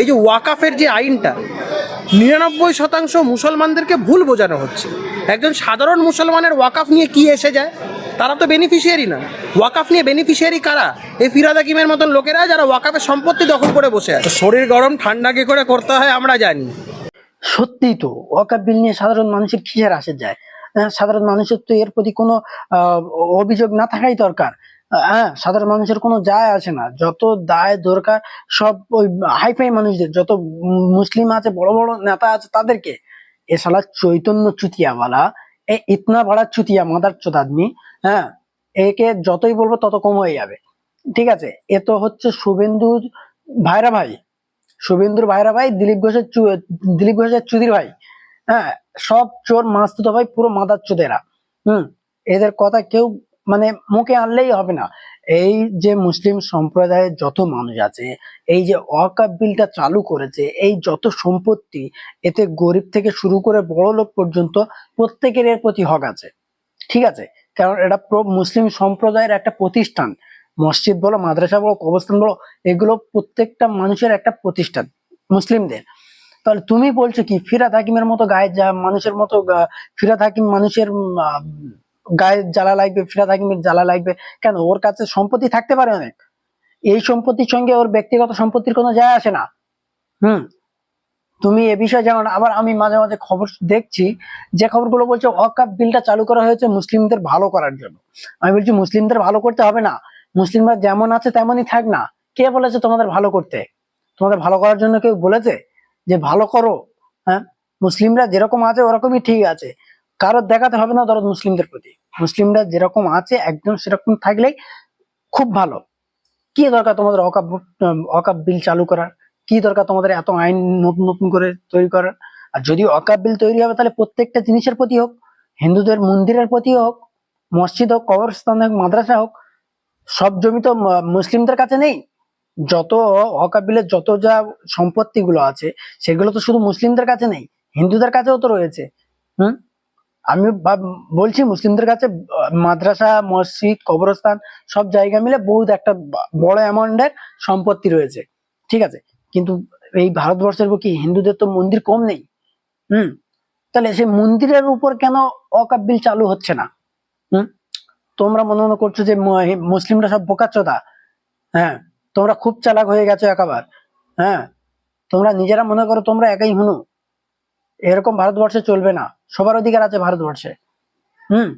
এই যে ওয়াকাফের যে আইনটা নিরানব্বই শতাংশ মুসলমানদেরকে ভুল বোঝানো হচ্ছে। একজন সাধারণ মুসলমানের ওয়াকাফ নিয়ে কি এসে যায়? তারা তো বেনিফিশিয়ারি না। ওয়াকাফ নিয়ে বেনিফিশিয়ারি কারা? এই ফিরাদ হাকিমের মতন লোকেরা যারা ওয়াকাফের সম্পত্তি দখল করে বসে আছে। শরীর গরম ঠান্ডা কি করে করতে হয় আমরা জানি। সত্যিই তো ওয়াকাফ বিল নিয়ে সাধারণ মানুষের কিসের আসে যায়? হ্যাঁ, সাধারণ মানুষের তো এর প্রতি কোনো অভিযোগ না থাকাই দরকার। হ্যাঁ সাধারণ মানুষের কোনো যায় আসে না। যত দায় দরকার, সব ওই হাইফাই মানুষদের, যত মুসলিম আছে, বড় বড় নেতা আছে তাদেরকে। এ শালা চৈতন্য চুতিয়াওয়ালা এ ইতনা বড়া চুতিয়া, মাদার চোদ আদমি হ্যাঁ একে যতই বলব তত কম হয়ে যাবে। ঠিক আছে? এ তো হচ্ছে শুভেন্দুর ভাইরা ভাই। শুভেন্দুর ভাইরা ভাই, দিলীপ ঘোষের দিলীপ ঘোষের চুদির ভাই। হ্যাঁ সব চোর মাস্তুতো ভাই পুরো মাদার চোদেরা। হুম, এদের কথা কেউ মানে মুখে আনলেই হবে না। এই যে মুসলিম সম্প্রদায়ের যত মানুষ আছে, এই যে ওয়াকাব বিলটা চালু করেছে, এই যত সম্পত্তি এতে গরিব থেকে শুরু করে বড় লোক পর্যন্ত প্রত্যেকের এর প্রতি হক আছে। ঠিক আছে? কারণ এটা মুসলিম সম্প্রদায়ের একটা প্রতিষ্ঠান। মসজিদ বলো, মাদ্রাসা বলো, কবরস্থান বলো, এগুলো প্রত্যেকটা মানুষের একটা প্রতিষ্ঠান মুসলিমদের। তাহলে তুমি বলছো কি, ফিরাদ হাকিমের মতো গায়ে যা মানুষের মতো ফিরাদ হাকিম মানুষের গায়ে জ্বালা লাগবে ফিরাদ হাকিমের জ্বালা লাগবে। কেন? ওর কাছে সম্পত্তি থাকতে পারে অনেক। এই সম্পত্তির সঙ্গে ওর ব্যক্তিগত সম্পত্তির কোনো যায় আসে না। হুম? তুমি এ বিষয়ে জানো আবার আমি মাঝে মাঝে খবর দেখছি, যে খবরগুলো বলছে ওয়াকাব বিলটা চালু করা হয়েছে মুসলিমদের ভালো করার জন্য। আমি বলছি, মুসলিমদের ভালো করতে হবে না। মুসলিমরা যেমন আছে, তেমনই থাক না। কে বলেছে তোমাদের ভালো করতে? তোমাদের ভালো করার জন্য কেউ বলেছে? যে ভালো করো হ্যাঁ? মুসলিমরা যেরকম আছে, ওরকমই ঠিক আছে। কারোর দেখাতে হবে না দরদ মুসলিমদের প্রতি। মুসলিমরা যেরকম আছে, একদম সেরকম থাকলেই খুব ভালো। কি দরকার তোমাদের অকাপ অকাপ বিল চালু করার? কি দরকার তোমাদের এত আইন নতুন নতুন করে তৈরি করার? আর যদি অকাপ বিল তৈরি হবে, তাহলে প্রত্যেকটা জিনিসের প্রতি হোক, হিন্দুদের মন্দিরের প্রতি হোক, মসজিদ হোক, কবরস্থান হোক, মাদ্রাসা হোক, সব জমি তো মুসলিমদের কাছে নেই। যত অকাবিলের যত যা সম্পত্তি গুলো আছে, সেগুলো তো শুধু মুসলিমদের কাছে নেই, হিন্দুদের কাছেও তো রয়েছে। হুম? আমি বলছি মুসলিমদের কাছে, মাদ্রাসা, মসজিদ, কবরস্থান, সব জায়গা মিলে বহুত একটা বড় অ্যামাউন্টের সম্পত্তি রয়েছে। ঠিক আছে? কিন্তু এই ভারতবর্ষের বুকে হিন্দুদের তো মন্দির কম নেই। হুম? তাহলে সেই মন্দিরের উপর কেন অকাবিল চালু হচ্ছে না? হুম? তোমরা মনে মনে করছ যে মুসলিমরা সব বোকাচোদা হ্যাঁ? তোমরা খুব চালাক হয়ে গেছো একাবার। হ্যাঁ? তোমরা নিজেরা মনে করো তোমরা একাই হুনু। এরকম ভারতবর্ষে চলবে না। সবার অধিকার আছে ভারতবর্ষে। হুম?